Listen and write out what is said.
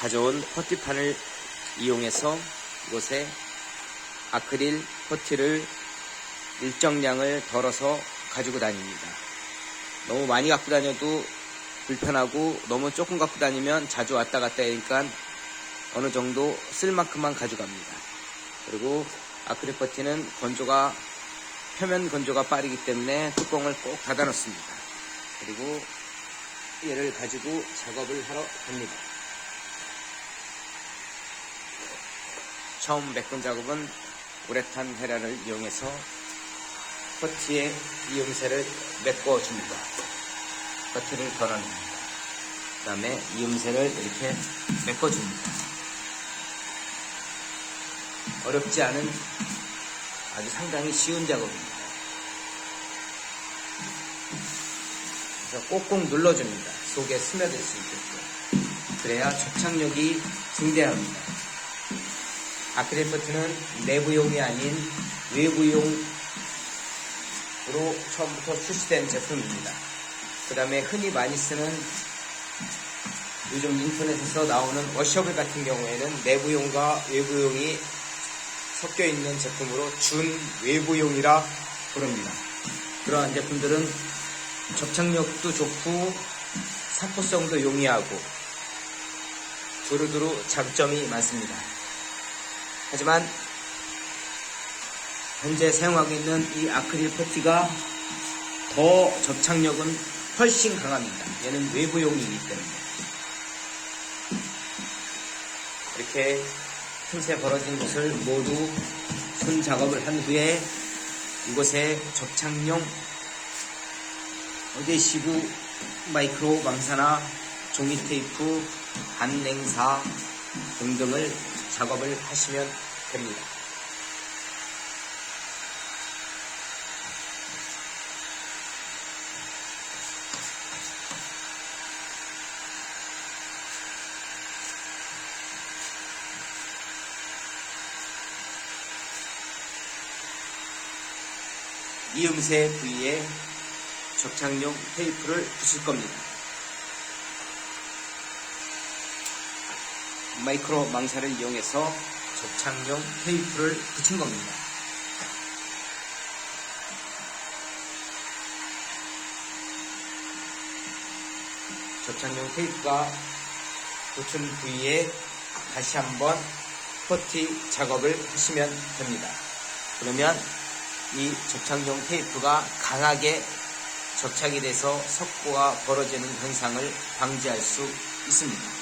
가져온 퍼티판을 이용해서 이곳에 아크릴 퍼티를 일정량을 덜어서 가지고 다닙니다. 너무 많이 갖고 다녀도 불편하고 너무 조금 갖고 다니면 자주 왔다 갔다 하니까 어느 정도 쓸 만큼만 가져갑니다. 그리고 아크릴 퍼티는 건조가 표면 건조가 빠르기 때문에 뚜껑을 꼭 닫아 놓습니다. 그리고 얘를 가지고 작업을 하러 갑니다. 처음 메꾼 작업은 우레탄 헤라를 이용해서 퍼티의 이음새를 메꿔줍니다. 퍼티를 덜어냅니다. 그 다음에 이음새를 이렇게 메꿔줍니다. 어렵지 않은 아주 상당히 쉬운 작업입니다. 그래서 꼭꼭 눌러줍니다. 속에 스며들 수 있게끔. 그래야 접착력이 증대합니다. 아크릴 퍼트는 내부용이 아닌 외부용으로 처음부터 출시된 제품입니다. 그 다음에 흔히 많이 쓰는 요즘 인터넷에서 나오는 워셔블 같은 경우에는 내부용과 외부용이 섞여 있는 제품으로 준 외부용이라 부릅니다. 그러한 제품들은 접착력도 좋고 사포성도 용이하고 두루두루 장점이 많습니다. 하지만 현재 사용하고 있는 이 아크릴 퍼티가 더 접착력은 훨씬 강합니다. 얘는 외부용이기 때문에 이렇게 틈새 벌어진 곳을 모두 손 작업을 한 후에 이곳에 접착용 어데시브 마이크로 망사나 종이 테이프, 반냉사 등등을 작업을 하시면 됩니다. 이음새 부위에 접착용 테이프를 붙일 겁니다. 마이크로 망사를 이용해서 접착용 테이프를 붙인 겁니다. 접착용 테이프가 붙은 부위에 다시 한번 퍼티 작업을 하시면 됩니다. 그러면 이 접착용 테이프가 강하게 접착이 돼서 석고가 벌어지는 현상을 방지할 수 있습니다.